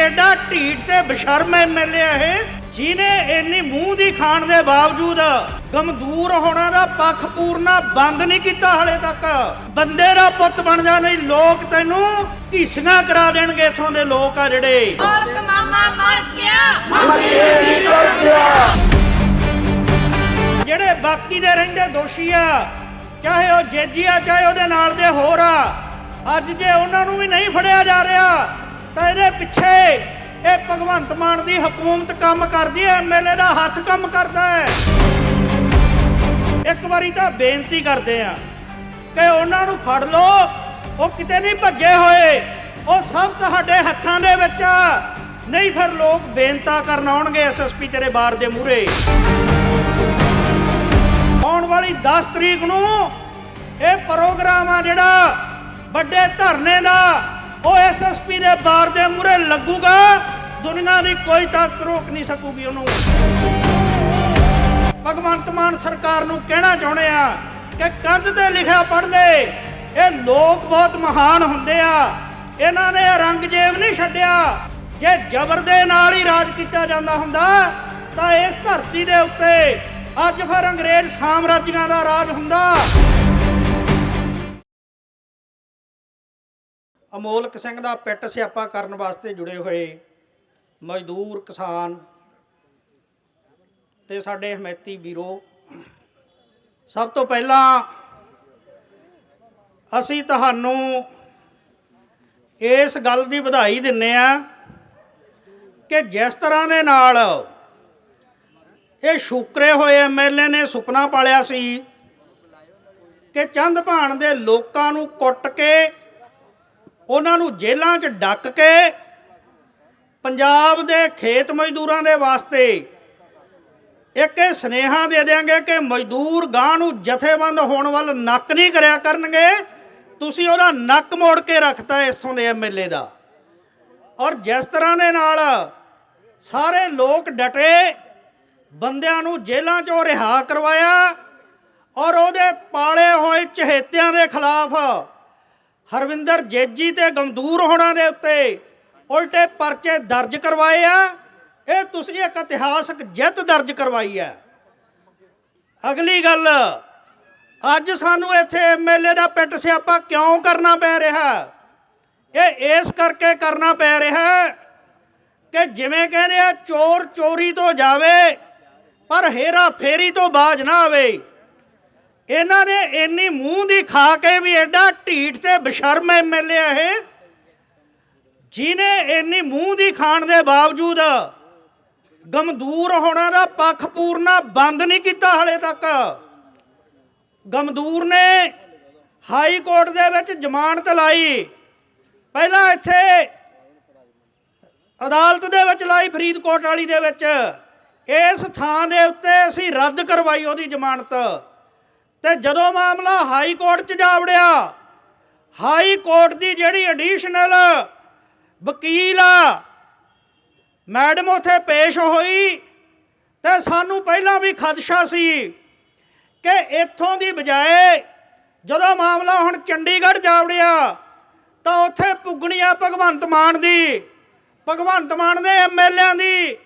ਐਡਾ ਢੀਠ ਤੇ ਬਸ਼ਰਮ ਐਮਐਲਏ ਇਹ ਜਿਨੇ ਇੰਨੀ ਮੂੰਹ ਦੀ ਖਾਣ ਦੇ ਬਾਵਜੂਦ ਗਮਦੂਰ ਹੋਣਾ ਦਾ ਪੱਖ ਪੂਰਨਾ ਬੰਦ ਨਹੀਂ ਕੀਤਾ ਹਲੇ ਤੱਕ। ਬੰਦੇ ਦਾ ਪੁੱਤ ਬਣ ਜਾ ਨਹੀਂ ਲੋਕ ਤੈਨੂੰ ਘੀਸੀਆਂ ਕਰਾ ਦੇਣਗੇ ਇਥੋਂ ਦੇ ਲੋਕ ਆ ਜਿਹੜੇ। ਔਲਕ ਮਾਮਾ ਮਰ ਗਿਆ। ਜਿਹੜੇ ਬਾਕੀ ਦੇ ਰਹਿੰਦੇ ਦੋਸ਼ੀ ਆ ਚਾਹੇ ਉਹ ਜੇਜੀ ਆ ਚਾਹੇ ਉਹਦੇ ਨਾਲ ਦੇ ਹੋਰ ਆ ਅੱਜ ਜੇ ਉਹਨਾਂ ਨੂੰ ਵੀ ਨਹੀਂ ਫੜਿਆ ਜਾ ਰਿਹਾ ਤਾਂ ਇਹਦੇ ਪਿੱਛੇ ਇਹ ਭਗਵੰਤ ਮਾਨ ਦੀ ਹਕੂਮਤ ਕੰਮ ਕਰਦੀ ਹੈ ਐਮਐਲਏ ਦਾ ਹੱਥ ਕੰਮ ਕਰਦਾ ਹੈ। ਇੱਕ ਵਾਰੀ ਤਾਂ ਬੇਨਤੀ ਕਰਦੇ ਆ ਕਿ ਉਹਨਾਂ ਨੂੰ ਫੜ ਲਓ, ਉਹ ਕਿਤੇ ਨਹੀਂ ਭੱਜੇ ਹੋਏ, ਉਹ ਸਭ ਤੁਹਾਡੇ ਹੱਥਾਂ ਦੇ ਵਿੱਚ ਨਹੀਂ ਫਿਰ ਲੋਕ ਬੇਨਤਾ ਕਰਨ ਆਉਣਗੇ ਐਸਐਸਪੀ ਤੇਰੇ ਬਾਰ ਦੇ ਮੂਹਰੇ। ਆਉਣ ਵਾਲੀ 10 ਤਰੀਕ ਨੂੰ ਇਹ ਪ੍ਰੋਗਰਾਮ ਆ ਜਿਹੜਾ ਵੱਡੇ ਧਰਨੇ ਦਾ ਉਹ ਐਸਐਸਪੀ ਦੇ ਬਾਰ ਦੇ ਮੂਹਰੇ ਲੱਗੂਗਾ, ਦੁਨੀਆ ਦੀ ਕੋਈ ਤਾਕਤ ਰੋਕ ਨਹੀਂ ਸਕੂਗੀ ਉਹਨੂੰ। ਭਗਵੰਤ ਮਾਨ ਸਰਕਾਰ ਨੂੰ ਕਹਿਣਾ ਚਾਹੁੰਦੇ ਆ ਕਿ ਕੰਧ ਤੇ ਲਿਖਿਆ ਪੜ੍ਹ ਲੈ। ਇਹ ਲੋਕ ਬਹੁਤ ਮਹਾਨ ਹੁੰਦੇ ਆ। ਇਹਨਾਂ ਨੇ ਰੰਗਜੇਬ ਨਹੀਂ ਛੱਡਿਆ। ਜੇ ਜ਼ਬਰ ਦੇ ਨਾਲ ਹੀ ਰਾਜ ਕੀਤਾ ਜਾਂਦਾ ਹੁੰਦਾ, ਤਾਂ ਇਸ ਧਰਤੀ ਦੇ ਉੱਤੇ ਅੱਜ ਫਿਰ ਅੰਗਰੇਜ਼ ਸਾਮਰਾਜੀਆਂ ਦਾ ਰਾਜ ਹੁੰਦਾ। ਅਮੋਲਕ ਸਿੰਘ ਦਾ ਪਿੱਟ ਸਿਆਪਾ ਕਰਨ ਵਾਸਤੇ ਜੁੜੇ ਹੋਏ ਮਜ਼ਦੂਰ ਕਿਸਾਨ ਤੇ ਸਾਡੇ ਹਮੈਤੀ ਵੀਰੋ, ਸਭ ਤੋਂ ਪਹਿਲਾਂ ਅਸੀਂ ਤੁਹਾਨੂੰ ਇਸ ਗੱਲ ਦੀ ਵਧਾਈ ਦਿੰਨੇ ਆ ਕਿ ਜਿਸ ਤਰ੍ਹਾਂ ਦੇ ਨਾਲ ਇਹ ਸ਼ੁਕਰੇ ਹੋਏ ਐਮਐਲਏ ਨੇ ਸੁਪਨਾ ਪਾਲਿਆ ਸੀ ਕਿ ਚੰਦ ਭਾਣ ਦੇ ਲੋਕਾਂ ਨੂੰ ਕੁੱਟ ਕੇ ਉਹਨਾਂ ਨੂੰ ਜੇਲ੍ਹਾਂ 'ਚ ਡੱਕ ਕੇ ਪੰਜਾਬ ਦੇ ਖੇਤ ਮਜ਼ਦੂਰਾਂ ਦੇ ਵਾਸਤੇ ਇੱਕ ਇਹ ਸਨੇਹਾ ਦੇ ਦਿਆਂਗੇ ਕਿ ਮਜ਼ਦੂਰ ਗਾਂ ਨੂੰ ਜਥੇਬੰਦ ਹੋਣ ਵੱਲ ਨੱਕ ਨਹੀਂ ਕਰਿਆ ਕਰਨਗੇ। ਤੁਸੀਂ ਉਹਦਾ ਨੱਕ ਮੋੜ ਕੇ ਰੱਖਤਾ ਇਸੋਂ ਦੇ ਐਮਐਲਏ ਦਾ। ਔਰ ਜਿਸ ਤਰ੍ਹਾਂ ਦੇ ਨਾਲ ਸਾਰੇ ਲੋਕ ਡਟੇ, ਬੰਦਿਆਂ ਨੂੰ ਜੇਲ੍ਹਾਂ 'ਚੋਂ ਰਿਹਾ ਕਰਵਾਇਆ ਔਰ ਉਹਦੇ ਪਾਲੇ ਹੋਏ ਚਹੇਤਿਆਂ ਦੇ ਖਿਲਾਫ ਹਰਵਿੰਦਰ ਜੇਜੀ ਤੇ ਗਮਦੂਰ ਹੋਣਾ ਦੇ ਉੱਤੇ ਉਲਟੇ ਪਰਚੇ ਦਰਜ ਕਰਵਾਏ ਆ। ਇਹ ਤੁਸੀਂ ਇੱਕ ਇਤਿਹਾਸਕ ਜਿੱਤ ਦਰਜ ਕਰਵਾਈ ਹੈ। ਅਗਲੀ ਗੱਲ, ਅੱਜ ਸਾਨੂੰ ਇੱਥੇ ਐਮਐਲਏ ਦਾ ਪਿੱਟ ਸਿਆਪਾ ਕਿਉਂ ਕਰਨਾ ਪੈ ਰਿਹਾ? ਇਹ ਇਸ ਕਰਕੇ ਕਰਨਾ ਪੈ ਰਿਹਾ ਕਿ ਜਿਵੇਂ ਕਹਿੰਦੇ ਆ, ਚੋਰ ਚੋਰੀ ਤੋਂ ਜਾਵੇ, ਪਰ ਹੇਰਾ ਫੇਰੀ ਤੋਂ ਬਾਜ ਨਾ ਆਵੇ। ਇਹਨਾਂ ਨੇ ਇੰਨੀ ਮੂੰਹ ਖਾ ਕੇ ਵੀ ਐਡਾ ਢੀਠ ਤੇ ਬਸ਼ਰਮ ਐਮਐਲਏ ਇਹ। ਜਿਨੇ ਇੰਨੀ ਮੂੰਹ ਦੀ ਖਾਣ ਦੇ ਬਾਵਜੂਦ ਗਮਦੂਰ ਹੋਣਾ ਦਾ ਪੱਖ ਪੂਰਨਾ ਬੰਦ ਨਹੀਂ ਕੀਤਾ ਹਲੇ ਤੱਕ। ਗਮਦੂਰ ਨੇ ਹਾਈ ਕੋਰਟ ਦੇ ਵਿੱਚ ਜ਼ਮਾਨਤ ਲਾਈ। ਪਹਿਲਾਂ ਇੱਥੇ ਅਦਾਲਤ ਦੇ ਵਿੱਚ ਲਾਈ ਫਰੀਦਕੋਟ ਵਾਲੀ ਦੇ ਵਿੱਚ। ਇਸ ਥਾਂ ਦੇ ਉੱਤੇ ਅਸੀਂ ਰੱਦ ਕਰਵਾਈ ਉਹਦੀ ਜ਼ਮਾਨਤ। ਤੇ ਜਦੋਂ ਮਾਮਲਾ ਹਾਈ ਕੋਰਟ 'ਚ ਜਾ ਵੜਿਆ, ਹਾਈ ਕੋਰਟ ਦੀ ਜਿਹੜੀ ਐਡੀਸ਼ਨਲ ਵਕੀਲ ਆ ਮੈਡਮ ਉਥੇ ਪੇਸ਼ ਹੋਈ ਤੇ ਸਾਨੂੰ ਪਹਿਲਾਂ ਵੀ ਖਦਸ਼ਾ ਸੀ ਕਿ ਇੱਥੋਂ ਦੀ ਬਜਾਏ ਜਦੋਂ ਮਾਮਲਾ ਹੁਣ ਚੰਡੀਗੜ੍ਹ ਜਾ ਵੜਿਆ, ਤਾਂ ਉੱਥੇ ਪੁੱਗਣੀਆਂ ਭਗਵੰਤ ਮਾਨ ਦੀ, ਭਗਵੰਤ ਮਾਨ ਦੇ ਐਮਐਲਏਆਂ ਦੀ,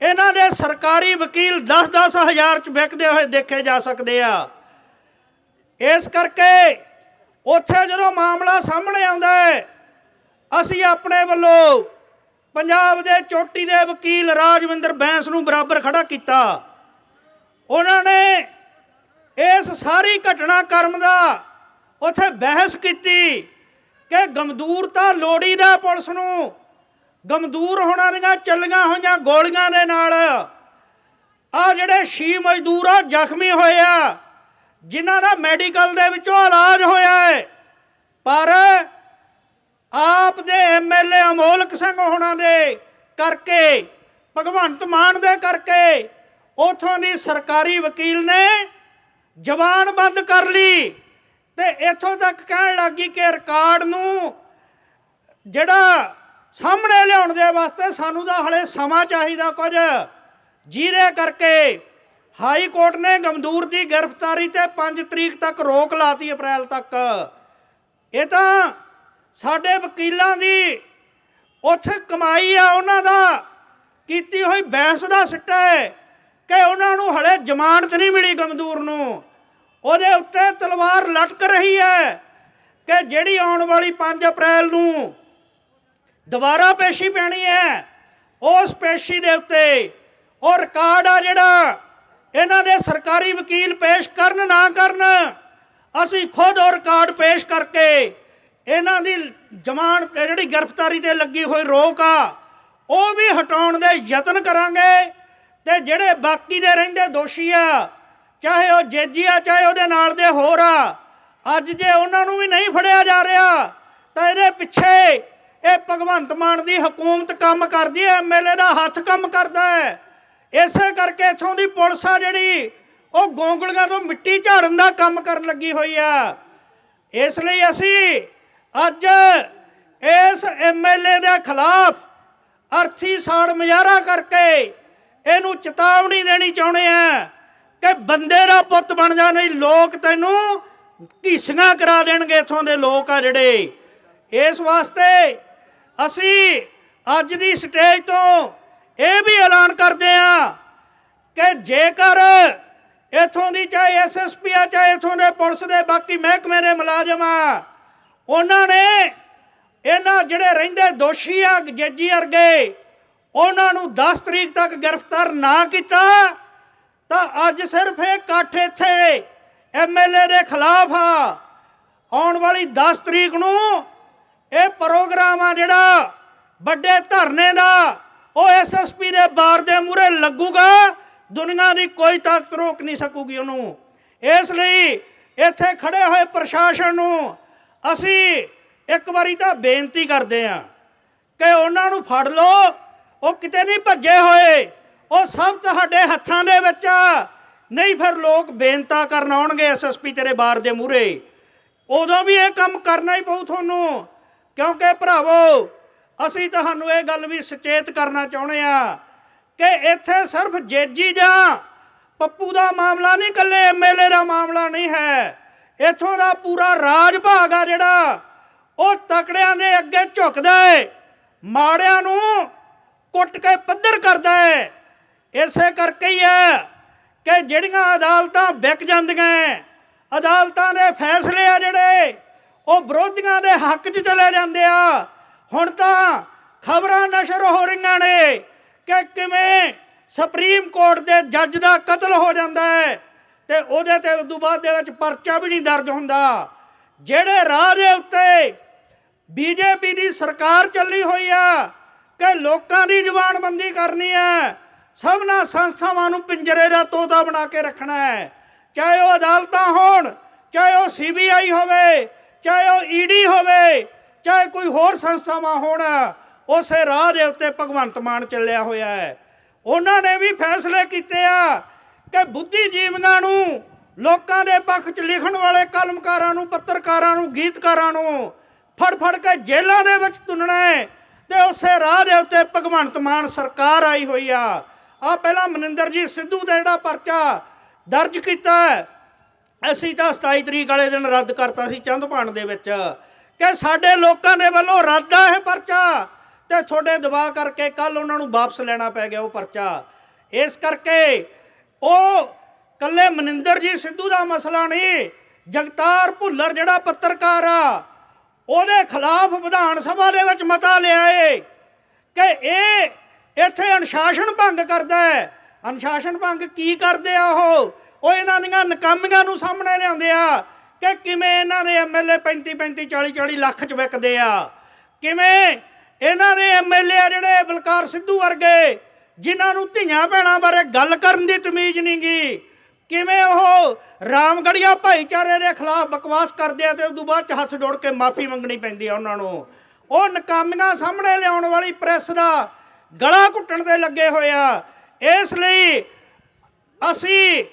ਇਹਨਾਂ ਦੇ ਸਰਕਾਰੀ ਵਕੀਲ 10-10 ਹਜ਼ਾਰ ਚ ਵਿਕਦੇ ਹੋਏ ਦੇਖੇ ਜਾ ਸਕਦੇ ਆ। ਇਸ ਕਰਕੇ ਉੱਥੇ ਜਦੋਂ ਮਾਮਲਾ ਸਾਹਮਣੇ ਆਉਂਦਾ ਹੈ, ਅਸੀਂ ਆਪਣੇ ਵੱਲੋਂ ਪੰਜਾਬ ਦੇ ਚੋਟੀ ਦੇ ਵਕੀਲ ਰਾਜਵਿੰਦਰ ਬੈਂਸ ਨੂੰ ਬਰਾਬਰ ਖੜਾ ਕੀਤਾ। ਉਹਨਾਂ ਨੇ ਇਸ ਸਾਰੀ ਘਟਨਾ ਕਰਮ ਦਾ ਉੱਥੇ ਬਹਿਸ ਕੀਤੀ ਕਿ ਗਮਦੂਰ ਤਾਂ ਲੋੜੀ ਦਾ ਪੁਲਿਸ ਨੂੰ, ਗਮਦੂਰ ਹੋਣਾ ਦੀਆਂ ਚੱਲੀਆਂ ਹੋਈਆਂ ਗੋਲੀਆਂ ਦੇ ਨਾਲ ਆ ਜਿਹੜੇ ਛੀ ਮਜ਼ਦੂਰ ਆ, ਜ਼ਖਮੀ ਹੋਏ ਆ। ਜਿਨ੍ਹਾਂ ਦਾ ਮੈਡੀਕਲ ਦੇ ਵਿੱਚੋਂ ਇਲਾਜ ਹੋਇਆ ਹੈ। ਪਰ ਆਪ ਦੇ ਐਮਐਲਏ ਅਮੋਲਕ ਸਿੰਘ ਹੋਣਾ ਦੇ ਕਰਕੇ, ਭਗਵੰਤ ਮਾਨ ਦੇ ਕਰਕੇ ਉਥੋਂ ਦੀ ਸਰਕਾਰੀ ਵਕੀਲ ਨੇ ਜ਼ਬਾਨ ਬੰਦ ਕਰ ਲਈ ਤੇ ਇੱਥੋਂ ਤੱਕ ਕਹਿਣ ਲੱਗੀ ਕਿ ਰਿਕਾਰਡ ਨੂੰ ਜਿਹੜਾ ਸਾਹਮਣੇ ਲਿਆਉਣ ਦੇ ਵਾਸਤੇ ਸਾਨੂੰ ਤਾਂ ਹਲੇ ਸਮਾਂ ਚਾਹੀਦਾ ਕੁਝ। ਜਿਹਦੇ ਕਰਕੇ ਹਾਈ ਕੋਰਟ ਨੇ ਗਮਦੂਰ ਦੀ ਗ੍ਰਿਫਤਾਰੀ ਤੇ 5 ਤਰੀਕ ਤੱਕ ਰੋਕ ਲਾਤੀ ਅਪ੍ਰੈਲ ਤੱਕ। ਇਹ ਤਾਂ ਸਾਡੇ ਵਕੀਲਾਂ ਦੀ ਉੱਥੇ ਕਮਾਈ ਆ, ਉਹਨਾਂ ਦਾ ਕੀਤੀ ਹੋਈ ਬਹਿਸ ਦਾ ਸਿੱਟਾ ਹੈ ਕਿ ਉਹਨਾਂ ਨੂੰ ਹਲੇ ਜ਼ਮਾਨਤ ਨਹੀਂ ਮਿਲੀ ਗਮਦੂਰ ਨੂੰ। ਉਹਦੇ ਉੱਤੇ ਤਲਵਾਰ ਲਟਕ ਰਹੀ ਹੈ ਕਿ ਜਿਹੜੀ ਆਉਣ ਵਾਲੀ 5 ਅਪ੍ਰੈਲ ਨੂੰ ਦੁਬਾਰਾ ਪੇਸ਼ੀ ਪੈਣੀ ਹੈ, ਉਸ ਪੇਸ਼ੀ ਦੇ ਉੱਤੇ ਉਹ ਰਿਕਾਰਡ ਆ ਜਿਹੜਾ ਇਹਨਾਂ ਦੇ ਸਰਕਾਰੀ ਵਕੀਲ ਪੇਸ਼ ਕਰਨ ਨਾ ਕਰਨ, ਅਸੀਂ ਖੁਦ ਉਹ ਰਿਕਾਰਡ ਪੇਸ਼ ਕਰਕੇ ਇਹਨਾਂ ਦੀ ਜ਼ਮਾਨਤ ਜਿਹੜੀ ਗ੍ਰਿਫਤਾਰੀ ਤੇ ਲੱਗੀ ਹੋਈ ਰੋਕ ਆ, ਉਹ ਵੀ ਹਟਾਉਣ ਦੇ ਯਤਨ ਕਰਾਂਗੇ ਤੇ ਜਿਹੜੇ ਬਾਕੀ ਦੇ ਰਹਿੰਦੇ ਦੋਸ਼ੀ ਆ, ਚਾਹੇ ਉਹ ਜੇਜੀ ਆ, ਚਾਹੇ ਉਹਦੇ ਨਾਲ ਦੇ ਹੋਰ ਆ, ਅੱਜ ਜੇ ਉਹਨਾਂ ਨੂੰ ਵੀ ਨਹੀਂ ਫੜਿਆ ਜਾ ਰਿਹਾ, ਤਾਂ ਇਹਦੇ ਪਿੱਛੇ ਇਹ ਭਗਵੰਤ ਮਾਨ ਦੀ ਹਕੂਮਤ ਕੰਮ ਕਰਦੀ ਹੈ ਐਮਐਲਏ ਦਾ ਹੱਥ ਕੰਮ ਕਰਦਾ ਹੈ। ਇਸੇ ਕਰਕੇ ਇਥੋਂ ਦੀ ਪੁਲਿਸ ਆ ਜਿਹੜੀ, ਉਹ ਗੋਂਗਲੀਆਂ ਤੋਂ ਮਿੱਟੀ ਝਾੜਨ ਦਾ ਕੰਮ ਕਰਨ ਲੱਗੀ ਹੋਈ ਆ। ਇਸ ਲਈ ਅਸੀਂ ਅੱਜ ਇਸ ਐਮਐਲਏ ਦੇ ਖਿਲਾਫ ਅਰਥੀ ਸਾੜ ਮੁਜ਼ਾਹਰਾ ਕਰਕੇ ਇਹਨੂੰ ਚੇਤਾਵਨੀ ਦੇਣੀ ਚਾਹੁੰਦੇ ਆ ਕਿ ਬੰਦੇ ਦਾ ਪੁੱਤ ਬਣ ਜਾ, ਨਹੀਂ ਲੋਕ ਤੈਨੂੰ ਘੀਸੀਆਂ ਕਰਾ ਦੇਣਗੇ ਇਥੋਂ ਦੇ ਲੋਕ ਆ ਜਿਹੜੇ। ਇਸ ਵਾਸਤੇ ਅਸੀਂ ਅੱਜ ਦੀ ਸਟੇਜ ਤੋਂ ਇਹ ਵੀ ਐਲਾਨ ਕਰਦੇ ਆ ਕਿ ਜੇਕਰ ਇਥੋਂ ਦੀ ਚਾਹੇ ਐਸਐਸਪੀ ਆ, ਚਾਹੇ ਇਥੋਂ ਦੇ ਪੁਲਿਸ ਦੇ, ਬਾਕੀ ਮਹਿਕਮੇ ਦੇ ਮੁਲਾਜ਼ਮ ਆ, ਉਹਨਾਂ ਨੇ ਇਹਨਾਂ ਜਿਹੜੇ ਰਹਿੰਦੇ ਦੋਸ਼ੀ ਆ, ਜੱਜੀ ਵਰਗੇ, ਉਹਨਾਂ ਨੂੰ 10 ਤਰੀਕ ਤੱਕ ਗ੍ਰਿਫਤਾਰ ਨਾ ਕੀਤਾ, ਤਾਂ ਅੱਜ ਸਿਰਫ ਇਹ ਇਕੱਠ ਇੱਥੇ ਐਮਐਲਏ ਦੇ ਖਿਲਾਫ ਆ। ਆਉਣ ਵਾਲੀ 10 ਤਰੀਕ ਨੂੰ ਇਹ ਪ੍ਰੋਗਰਾਮ ਆ ਜਿਹੜਾ ਵੱਡੇ ਧਰਨੇ ਦਾ ਉਹ ਐਸਐਸਪੀ ਦੇ ਬਾਰ ਦੇ ਮੂਹਰੇ ਲੱਗੂਗਾ, ਦੁਨੀਆ ਦੀ ਕੋਈ ਤਾਕਤ ਰੋਕ ਨਹੀਂ ਸਕੂਗੀ ਉਹਨੂੰ। ਇਸ ਲਈ ਇੱਥੇ ਖੜੇ ਹੋਏ ਪ੍ਰਸ਼ਾਸਨ ਨੂੰ ਅਸੀਂ ਇੱਕ ਵਾਰੀ ਤਾਂ ਬੇਨਤੀ ਕਰਦੇ ਹਾਂ ਕਿ ਉਹਨਾਂ ਨੂੰ ਫੜ ਲਓ, ਉਹ ਕਿਤੇ ਨਹੀਂ ਭੱਜੇ ਹੋਏ, ਉਹ ਸਭ ਤੁਹਾਡੇ ਹੱਥਾਂ ਦੇ ਵਿੱਚ ਆ। ਨਹੀਂ ਫਿਰ ਲੋਕ ਬੇਨਤਾ ਕਰਨ ਆਉਣਗੇ ਐਸਐਸਪੀ ਤੇਰੇ ਬਾਰ ਦੇ ਮੂਹਰੇ। ਉਦੋਂ ਵੀ ਇਹ ਕੰਮ ਕਰਨਾ ਹੀ ਪਊ ਤੁਹਾਨੂੰ, ਕਿਉਂਕਿ ਭਰਾਵੋ ਅਸੀਂ ਤੁਹਾਨੂੰ ਇਹ ਗੱਲ ਵੀ ਸੁਚੇਤ ਕਰਨਾ ਚਾਹੁੰਦੇ ਆ ਕਿ ਇੱਥੇ ਸਿਰਫ ਜੇਜੀ ਜਾਂ ਪੱਪੂ ਦਾ ਮਾਮਲਾ ਨਹੀਂ ਕੱਲੇ ਐਮਐਲਏ ਦਾ ਮਾਮਲਾ ਨਹੀਂ ਹੈ। ਇੱਥੋਂ ਦਾ ਪੂਰਾ ਰਾਜ ਭਾਗ ਆ ਜਿਹੜਾ ਉਹ ਤਕੜਿਆਂ ਦੇ ਅੱਗੇ ਝੁਕਦਾ ਹੈ ਮਾੜਿਆਂ ਨੂੰ ਕੁੱਟ ਕੇ ਪੱਧਰ ਕਰਦਾ ਹੈ ਇਸੇ ਕਰਕੇ ਹੀ ਹੈ ਕਿ ਜਿਹੜੀਆਂ ਅਦਾਲਤਾਂ ਵਿਕ ਜਾਂਦੀਆਂ ਹੈ, ਅਦਾਲਤਾਂ ਦੇ ਫੈਸਲੇ ਆ ਜਿਹੜੇ ਉਹ ਵਿਰੋਧੀਆਂ ਦੇ ਹੱਕ 'ਚ ਚਲੇ ਜਾਂਦੇ ਆ। ਹੁਣ ਤਾਂ ਖਬਰਾਂ ਨਸ਼ਰ ਹੋ ਰਹੀਆਂ ਨੇ ਕਿ ਕਿਵੇਂ ਸੁਪਰੀਮ ਕੋਰਟ ਦੇ ਜੱਜ ਦਾ ਕਤਲ ਹੋ ਜਾਂਦਾ ਹੈ ਤੇ ਉਹਦੇ ਤੇ ਉਦੋਂ ਬਾਅਦ ਦੇ ਵਿੱਚ ਪਰਚਾ ਵੀ ਨਹੀਂ ਦਰਜ ਹੁੰਦਾ। ਜਿਹੜੇ ਰਾਹ ਦੇ ਉੱਤੇ ਬੀਜੇਪੀ ਦੀ ਸਰਕਾਰ ਚੱਲੀ ਹੋਈ ਆ ਕਿ ਲੋਕਾਂ ਦੀ ਜ਼ੁਬਾਨਬੰਦੀ ਕਰਨੀ ਹੈ, ਸਭਨਾ ਸੰਸਥਾਵਾਂ ਨੂੰ ਪਿੰਜਰੇ ਦਾ ਤੋਤਾ ਬਣਾ ਕੇ ਰੱਖਣਾ ਹੈ। ਚਾਹੇ ਉਹ ਅਦਾਲਤਾਂ ਹੋਣ, ਚਾਹੇ ਉਹ ਸੀਬੀਆਈ ਹੋਵੇ, ਚਾਹੇ ਉਹ ਈਡੀ ਹੋਵੇ ਚਾਹੇ ਕੋਈ ਹੋਰ ਸੰਸਥਾਵਾਂ ਹੋਣ, ਉਸੇ ਰਾਹ ਦੇ ਉੱਤੇ ਭਗਵੰਤ ਮਾਨ ਚੱਲਿਆ ਹੋਇਆ ਹੈ। ਉਹਨਾਂ ਨੇ ਵੀ ਫੈਸਲੇ ਕੀਤੇ ਆ ਕਿ ਬੁੱਧੀਜੀਵੀਆਂ ਨੂੰ ਲੋਕਾਂ ਦੇ ਪੱਖ 'ਚ ਲਿਖਣ ਵਾਲੇ ਕਲਮਕਾਰਾਂ ਨੂੰ, ਪੱਤਰਕਾਰਾਂ ਨੂੰ, ਗੀਤਕਾਰਾਂ ਨੂੰ ਫੜ ਫੜ ਕੇ ਜੇਲ੍ਹਾਂ ਦੇ ਵਿੱਚ ਤੁੰਨਣਾ ਹੈ ਤੇ ਉਸੇ ਰਾਹ ਦੇ ਉੱਤੇ ਭਗਵੰਤ ਮਾਨ ਸਰਕਾਰ ਆਈ ਹੋਈ ਆ। ਆ ਪਹਿਲਾਂ ਮਨਿੰਦਰਜੀਤ ਸਿੱਧੂ ਦਾ ਜਿਹੜਾ ਪਰਚਾ ਦਰਜ ਕੀਤਾ ਅਸੀਂ ਤਾਂ 27 ਤਰੀਕ ਵਾਲੇ ਦਿਨ ਰੱਦ ਕਰਤਾ ਸੀ ਚੰਦਪਾਣ ਦੇ ਵਿੱਚ। ਕਿ ਸਾਡੇ ਲੋਕਾਂ ਦੇ ਵੱਲੋਂ ਰੱਦ ਆ ਇਹ ਪਰਚਾ। ਤੇ ਤੁਹਾਡੇ ਦਬਾਅ ਕਰਕੇ ਕੱਲ ਉਹਨਾਂ ਨੂੰ ਵਾਪਸ ਲੈਣਾ ਪੈ ਗਿਆ ਉਹ ਪਰਚਾ। ਇਸ ਕਰਕੇ ਉਹ ਕੱਲੇ ਮਨਿੰਦਰ ਜੀ ਸਿੱਧੂ ਦਾ ਮਸਲਾ ਨਹੀਂ, ਜਗਤਾਰ ਭੁੱਲਰ ਜਿਹੜਾ ਪੱਤਰਕਾਰ ਆ, ਉਹਦੇ ਖਿਲਾਫ ਵਿਧਾਨ ਸਭਾ ਦੇ ਵਿੱਚ ਮਤਾ ਲਿਆ ਏ ਕਿ ਇਹ ਇੱਥੇ ਅਨੁਸ਼ਾਸਨ ਭੰਗ ਕਰਦਾ ਹੈ। ਅਨੁਸ਼ਾਸਨ ਭੰਗ ਕੀ ਕਰਦੇ ਆ ਉਹ? ਉਹ ਇਹਨਾਂ ਦੀਆਂ ਨਕਾਮੀਆਂ ਨੂੰ ਸਾਹਮਣੇ ਲਿਆਉਂਦੇ ਆ। ਕਿ ਕਿਵੇਂ ਇਹਨਾਂ ਦੇ ਐਮਐਲਏ 35 35 40 40 ਲੱਖ ਚ ਵਿਕਦੇ ਆ? ਕਿਵੇਂ ਇਹਨਾਂ ਦੇ ਐਮਐਲਏ ਆ ਜਿਹੜੇ ਬਲਕਾਰ ਸਿੱਧੂ ਵਰਗੇ, ਜਿਨ੍ਹਾਂ ਨੂੰ ਧੀਆਂ ਭੈਣਾਂ ਬਾਰੇ ਗੱਲ ਕਰਨ ਦੀ ਤਮੀਜ਼ ਨਹੀਂ ਗਈ ਕਿਵੇਂ ਉਹ ਰਾਮਗੜੀਆ ਭਾਈਚਾਰੇ ਦੇ ਖਿਲਾਫ ਬਕਵਾਸ ਕਰਦੇ ਆ ਤੇ ਉਦੋਂ ਬਾਅਦ ਚ ਹੱਥ ਜੋੜ ਕੇ ਮਾਫੀ ਮੰਗਣੀ ਪੈਂਦੀ ਆ ਉਹਨਾਂ ਨੂੰ? ਉਹ ਨਕਾਮੀਆਂ ਸਾਹਮਣੇ ਲਿਆਉਣ ਵਾਲੀ ਪ੍ਰੈਸ ਦਾ ਗਲਾ ਘੁੱਟਣ ਦੇ ਲੱਗੇ ਹੋਏ ਆ। ਇਸ ਲਈ ਅਸੀਂ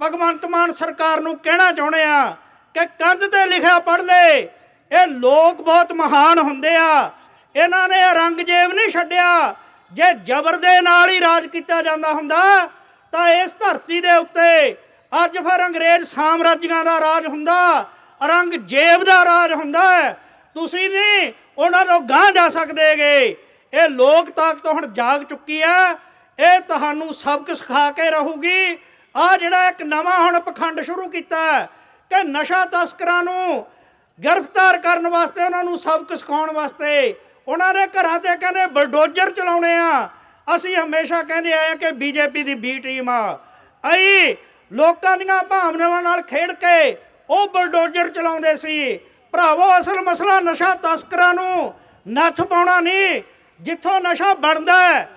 ਭਗਵੰਤ ਮਾਨ ਸਰਕਾਰ ਨੂੰ ਕਹਿਣਾ ਚਾਹੁੰਦੇ ਆ ਕਿ ਕੰਧ ਤੇ ਲਿਖਿਆ ਪੜ੍ਹ ਲੈ। ਇਹ ਲੋਕ ਬਹੁਤ ਮਹਾਨ ਹੁੰਦੇ ਆ। ਇਹਨਾਂ ਨੇ ਰੰਗਜੇਬ ਨਹੀਂ ਛੱਡਿਆ। ਜੇ ਜ਼ਬਰ ਦੇ ਨਾਲ ਹੀ ਰਾਜ ਕੀਤਾ ਜਾਂਦਾ ਹੁੰਦਾ, ਤਾਂ ਇਸ ਧਰਤੀ ਦੇ ਉੱਤੇ ਅੱਜ ਫਿਰ ਅੰਗਰੇਜ਼ ਸਾਮਰਾਜੀਆਂ ਦਾ ਰਾਜ ਹੁੰਦਾ, ਔਰੰਗਜ਼ੇਬ ਦਾ ਰਾਜ ਹੁੰਦਾ। ਤੁਸੀਂ ਨਹੀਂ, ਉਹਨਾਂ ਤੋਂ ਗਾਂਹ ਜਾ ਸਕਦੇਗੇ। ਇਹ ਲੋਕ ਤਾਕਤ ਹੁਣ ਜਾਗ ਚੁੱਕੀ ਹੈ ਇਹ ਤੁਹਾਨੂੰ ਸਬਕ ਸਿਖਾ ਕੇ ਰਹੂਗੀ। ਆ ਜਿਹੜਾ ਇੱਕ ਨਵਾਂ ਹੁਣ ਪਖੰਡ ਸ਼ੁਰੂ ਕੀਤਾ ਕਿ ਨਸ਼ਾ ਤਸਕਰਾਂ ਨੂੰ ਗ੍ਰਿਫਤਾਰ ਕਰਨ ਵਾਸਤੇ, ਉਹਨਾਂ ਨੂੰ ਸਬਕ ਸਿਖਾਉਣ ਵਾਸਤੇ, ਉਹਨਾਂ ਦੇ ਘਰਾਂ ਤੇ ਕਹਿੰਦੇ ਬਲਡੋਜ਼ਰ ਚਲਾਉਣੇ ਆ। ਅਸੀਂ ਹਮੇਸ਼ਾ ਕਹਿੰਦੇ ਆਏ ਆ ਕਿ ਬੀਜੇਪੀ ਦੀ ਬੀ ਟੀਮ ਆ। ਅਈ ਲੋਕਾਂ ਦੀਆਂ ਭਾਵਨਾਵਾਂ ਨਾਲ ਖੇਡ ਕੇ ਉਹ ਬਲਡੋਜ਼ਰ ਚਲਾਉਂਦੇ ਸੀ। ਭਰਾਵੋ, ਅਸਲ ਮਸਲਾ ਨਸ਼ਾ ਤਸਕਰਾਂ ਨੂੰ ਨੱਥ ਪਾਉਣਾ ਨਹੀਂ। ਜਿੱਥੋਂ ਨਸ਼ਾ ਬਣਦਾ ਹੈ,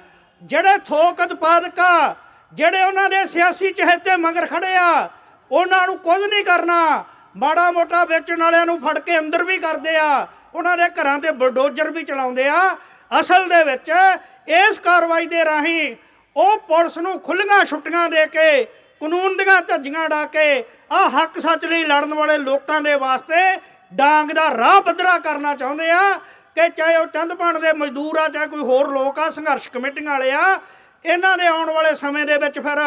ਜਿਹੜੇ ਥੋਕ ਉਤਪਾਦਕ ਆ, ਜਿਹੜੇ ਉਹਨਾਂ ਦੇ ਸਿਆਸੀ ਚਹੇਤੇ ਮਗਰ ਖੜੇ ਆ ਉਹਨਾਂ ਨੂੰ ਕੁਝ ਨਹੀਂ ਕਰਨਾ। ਮਾੜਾ ਮੋਟਾ ਵੇਚਣ ਵਾਲਿਆਂ ਨੂੰ ਫੜ ਕੇ ਅੰਦਰ ਵੀ ਕਰਦੇ ਆ। ਉਹਨਾਂ ਦੇ ਘਰਾਂ ਤੇ ਬਲਡੋਜ਼ਰ ਵੀ ਚਲਾਉਂਦੇ ਆ। ਅਸਲ ਦੇ ਵਿੱਚ ਇਸ ਕਾਰਵਾਈ ਦੇ ਰਾਹੀਂ ਉਹ ਪੁਲਿਸ ਨੂੰ ਖੁੱਲੀਆਂ ਛੁੱਟੀਆਂ ਦੇ ਕੇ, ਕਾਨੂੰਨ ਦੀਆਂ ਧੱਜੀਆਂ ਡਾ ਕੇ, ਆ ਹੱਕ ਸੱਚ ਲਈ ਲੜਨ ਵਾਲੇ ਲੋਕਾਂ ਦੇ ਵਾਸਤੇ ਡਾਂਗ ਦਾ ਰਾਹ ਪੱਧਰਾ ਕਰਨਾ ਚਾਹੁੰਦੇ ਆ ਕਿ ਚਾਹੇ ਉਹ ਚੰਦਪਾਣ ਦੇ ਮਜ਼ਦੂਰ ਆ, ਚਾਹੇ ਕੋਈ ਹੋਰ ਲੋਕ ਆ, ਸੰਘਰਸ਼ ਕਮੇਟੀਆਂ ਵਾਲੇ ਆ, ਇਹਨਾਂ ਦੇ ਆਉਣ ਵਾਲੇ ਸਮੇਂ ਦੇ ਵਿੱਚ ਫਿਰ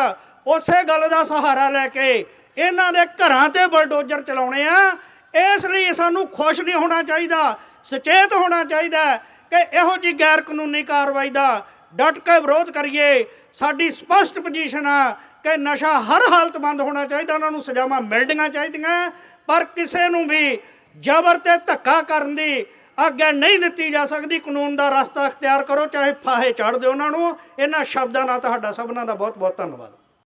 ਉਸੇ ਗੱਲ ਦਾ ਸਹਾਰਾ ਲੈ ਕੇ ਇਹਨਾਂ ਦੇ ਘਰਾਂ ਤੇ ਬਲਡੋਜ਼ਰ ਚਲਾਉਣੇ ਆ। ਇਸ ਲਈ ਸਾਨੂੰ ਖੁਸ਼ ਨਹੀਂ ਹੋਣਾ ਚਾਹੀਦਾ, ਸੁਚੇਤ ਹੋਣਾ ਚਾਹੀਦਾ ਕਿ ਇਹੋ ਜੀ ਗੈਰ ਕਾਨੂੰਨੀ ਕਾਰਵਾਈ ਦਾ ਡਟ ਕੇ ਵਿਰੋਧ ਕਰੀਏ। ਸਾਡੀ ਸਪਸ਼ਟ ਪੋਜੀਸ਼ਨ ਆ ਕਿ ਨਸ਼ਾ ਹਰ ਹਾਲਤ ਬੰਦ ਹੋਣਾ ਚਾਹੀਦਾ, ਉਹਨਾਂ ਨੂੰ ਸਜ਼ਾਵਾਂ ਮਿਲਣੀਆਂ ਚਾਹੀਦੀਆਂ। ਪਰ ਕਿਸੇ ਨੂੰ ਵੀ ਜ਼ਬਰ ਤੇ ਧੱਕਾ ਕਰਨ ਦੀ ਆਗਿਆ ਨਹੀਂ ਦਿੱਤੀ ਜਾ ਸਕਦੀ। ਕਾਨੂੰਨ ਦਾ ਰਸਤਾ ਅਖਤਿਆਰ ਕਰੋ, ਚਾਹੇ ਫਾਹੇ ਚੜ੍ਹ ਦਿਓ ਉਹਨਾਂ ਨੂੰ। ਇਹਨਾਂ ਸ਼ਬਦਾਂ ਨਾਲ ਤੁਹਾਡਾ ਸਭਨਾਂ ਦਾ ਬਹੁਤ ਬਹੁਤ ਧੰਨਵਾਦ।